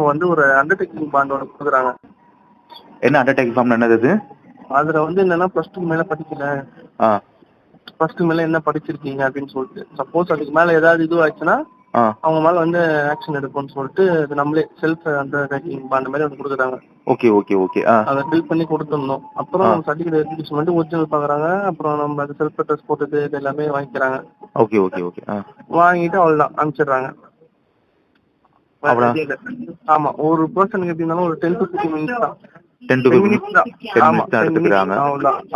வந்து ஒரு undertaking bond ஒன்று கொடுக்குறாங்க. என்ன அண்டர்டேக்கிங் ஃபார்ம் என்னது அது? அதுல வந்து என்னன்னா ப்ளஸ் டூ மேல படிக்கல. ஆ. ப்ளஸ் டூ மேல என்ன படிச்சிருக்கீங்க அப்படின்னு சொல்லிட்டு. சப்போஸ் அதுக்கு மேல ஏதாவது இது ஆச்சுன்னா அவங்க மேல வந்து ஆக்ஷன் எடுப்போம்னு சொல்லிட்டு அது நம்மளே செல்ஃப் அண்டர்டேக்கிங் பாண்ட் மாதிரி ஒன்று கொடுக்குறாங்க. Okay okay okay. அதை ஃபில் பண்ணி கொடுத்துடணும். அப்புறம் சர்டிஃபிகேட் வெரிஃபிகேஷன் பண்ணி ஒரிஜினல் பாக்குறாங்க அப்புறம் நம்ம அது செல்ஃப் அட்ரஸ் போட்டது இது எல்லாமே வாங்கிக்கிறாங்க. Okay okay okay. வாங்கிட்டு அவ்வளவுதான். அனுப்பிச்சிடுறாங்க. ஆமா ஒரு பர்சனுக்கு எப்படி இருந்தாலும் ஒரு டென் டு ஃபிஃப்டின் மினிட்ஸ் தான். டென் டு மினிட்ஸ் தான். 10 எடுத்துக்கிறாங்க.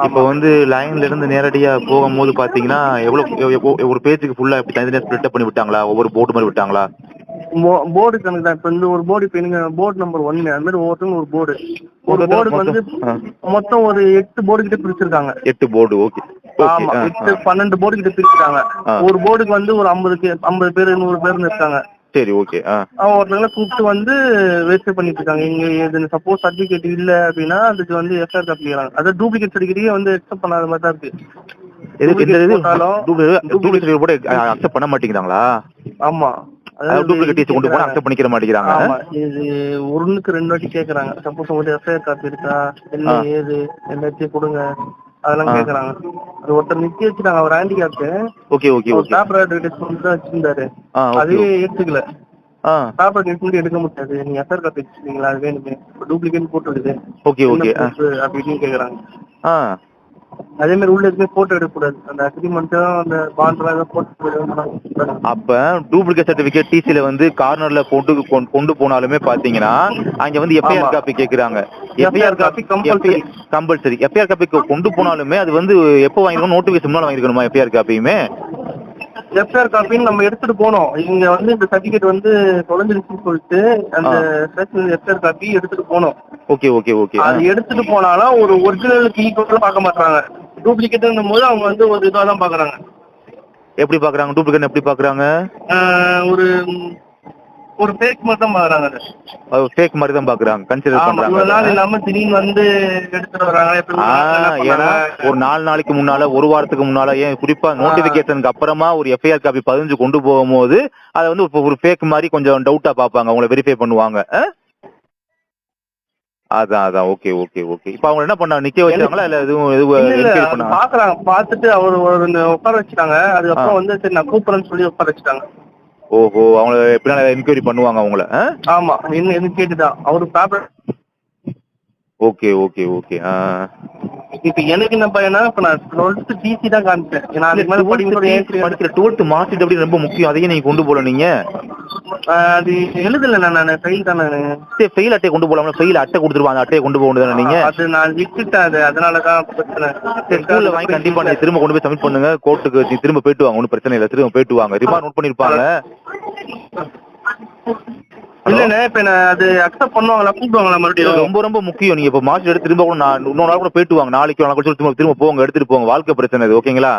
இப்போ வந்து லைன்ல இருந்து நேரடியா போகும்போது பாத்தீங்கன்னா எவ்வளவு எவ்- எவ்- ஒரு பேஜுக்கு ஃபுல்லா இப்படி தனித்தனியா ஸ்ப்ளிட் பண்ணி விட்டாங்களா? ஒவ்வொரு போர்டு மாதிரி விட்டாங்களா? போர்டு கணக்கு தான். இப்ப இந்த ஒரு போர்டு இப்ப எனக்கு போர்டு நம்பர் ஒன்னு அது மாதிரி ஒவ்வொருத்தரும் ஒரு போர்டு ஒரு போர்டுக்கு வந்து மொத்தம், ஒரு எட்டு போர்டு கிட்ட பிரிச்சிருக்காங்க. எட்டு போர்டு ஓகே ஆமா எட்டு பன்னெண்டு போர்டு கிட்ட பிரிச்சிருக்காங்க. ஒரு போர்டுக்கு வந்து ஒரு ஐம்பது ஐம்பது பேர் நூறு பேர் இருக்காங்க சரி ஓகே அவங்க ஒருத்தவங்க கூப்பிட்டு வந்து வெரிஃபை பண்ணிட்டு இருக்காங்க. இங்க இது சப்போஸ் சர்டிபிகேட் இல்ல அப்படின்னா அதுக்கு வந்து எஃப்ஐஆர் காப்பி அதாவது டூப்ளிகேட் சர்டிபிகேட்டே வந்து எக்ஸப்ட் பண்ணாத மாதிரி தான் இருக்கு. டூப்ளிகேட் கூட அக்செப்ட் பண்ண மாட்டேங்கிறாங்களா? ஆமா. டூப்ளிகேட் கொண்டு போனா அக்செப்ட் பண்ணிக்கிற மாட்டேங்கிறாங்க. ஆமா. இது ஒண்ணுக்கு ரெண்டு வாட்டி கேக்குறாங்க. சப்போஸ் எஃப்ஐஆர் காப்பி இருக்கா? என்ன ஏது? எல்லாத்தையும் கொடுங்க. அதெல்லாம் கேக்குறாங்க. அது ஒருத்தர் நிக்க வச்சுட்டாங்க. அவர் ஹேண்டிகேப்டு ஓகே ஓகே வச்சிருந்தாரு. அதுவே எடுத்துக்கல பேப்பர் அட்வர்டைஸ்மெண்ட் எடுக்க முடியாது. நீங்க எஃப்ஐஆர் காப்பி வச்சிருக்கீங்களா? அது வேணுமே. டூப்ளிகேட் போட்டுருக்குது ஓகே ஓகே அப்படின்னு கேக்குறாங்க. அதே மாதிரி உள்ள எதுவுமே போட்டோ எடுக்கக்கூடாது. அந்த அக்ரிமெண்ட்டும் அந்த பாண்ட்லாம் போட்டோ அப்ப டூப்ளிகேட் சர்டிபிகேட் டிசில வந்து கார்னர்ல கொண்டு கொண்டு- போனாலுமே பாத்தீங்கன்னா அங்க வந்து எஃப்ஐஆர். காப்பி கேக்குறாங்க. FIR copy. Compulsory FIR copy கொண்டு போனாலுமே அது வந்து எப்போ வாங்கிக்கணும் நோட்டிபிகேஷன் முன்னால வாங்கிக்கணுமா எஃப்ஐஆர் காப்பியுமே எஃப்ஐஆர் காப்பின்னு நம்ம எடுத்துட்டு போனோம். இங்க வந்து இந்த சர்டிபிகேட் வந்து தொலைஞ்சிருச்சுன்னு சொல்லிட்டு அந்த ஸ்டேஷன் எஃப்ஐஆர் காப்பி எடுத்துட்டு போனோம். Okay okay okay. அது எடுத்துட்டு போனாலும் ஒரு ஒரிஜினலுக்கு ஈக்குவலா பார்க்க மாட்டாங்க டூப்ளிகேட்னும் போது அவங்க வந்து ஒரு இதுவா தான் பாக்குறாங்க எப்படி பாக்குறாங்க டூப்ளிகேட் எப்படி பாக்குறாங்க ஒரு ஒரு ஃபேக் மாதிரி தான் பாக்குறாங்க அது ஃபேக் மாதிரி தான் பாக்குறாங்க கன்சிடர் பண்றாங்க. இவ்வளவு நாள். இல்லாம திடீர்னு வந்து எடுத்துட்டு வராங்க ஏன்னா ஒரு நாலு நாளைக்கு முன்னால ஒரு வாரத்துக்கு முன்னால ஏன் குறிப்பா நோட்டிபிகேஷனுக்கு அப்புறமா ஒரு எஃப்ஐஆர் காப்பி பதினஞ்சு கொண்டு போகும்போது அதை வந்து ஒரு ஃபேக் மாதிரி கொஞ்சம் டவுட்டா பாப்பாங்க அவங்கள வெரிஃபை பண்ணுவாங்க? அதான் அதான். ஓகே ஓகே ஓகே இப்ப அவங்க என்ன பண்ணாங்க? நிக்க வச்சாங்களா? இல்ல எதுவும் எதுவும் பாக்குறாங்க பாத்துட்டு அவர் உட்கார வச்சுட்டாங்க. அதுக்கப்புறம் வந்து சரி நான் கூப்பிடுறேன்னு சொல்லி உட்கார வச்சுட்டாங்க. ஓஹோ அவங்கள எப்படின்னா என்கொயரி பண்ணுவாங்க அவங்கள ஆமா என்ன எதுவும் கேட்டுதான். அவரு பேப்பர் ஓகே ஓகே ஓகே இப்ப எனக்கு என்ன பையனா இப்ப நான் டுவெல்த் டிசி தான் காமிச்சேன். நான் அதுக்கு மேல படிக்க படிக்கிற டுவெல்த் அப்படி ரொம்ப முக்கியம். அதையும் நீங்க கொண்டு போல நீங்க. அது எழுதல நான் நான் ஃபெயில் தான் ஃபெயில் அட்டையை கொண்டு போலாம்ல ஃபெயில் அட்டை கொடுத்துருவாங்க. அட்டையை கொண்டு போக வேண்டியதானே நீங்க? அது நான் விட்டுட்டேன் அது. அதனாலதான் பிரச்சனை. சரி ஸ்கூல்ல வாங்கி கண்டிப்பா நீங்க திரும்ப கொண்டு போய் சப்மிட் பண்ணுங்க. கோர்ட்டுக்கு திரும்ப போயிட்டு வாங்க. ஒன்றும் பிரச்சனை இல்லை. திரும்ப போயிட்டு வாங்க. ரிமார்க் நோட் பண்ணிருப்பாங்க இல்லண்ணே இப்ப நான் அது அக்செப்ட் பண்ணுவாங்களா கூப்பிடுவாங்களா மறுபடியும்? ரொம்ப ரொம்ப முக்கியம். நீங்க இப்ப மார்க் எடுத்து திரும்ப கூட நான் இன்னொரு நாள் கூட போயிட்டு வாங்க. நாளைக்கு நாளைக்கு திரும்ப திரும்ப போங்க எடுத்துட்டு போங்க. வாழ்க்கை பிரச்சனை இது ஓகேங்களா?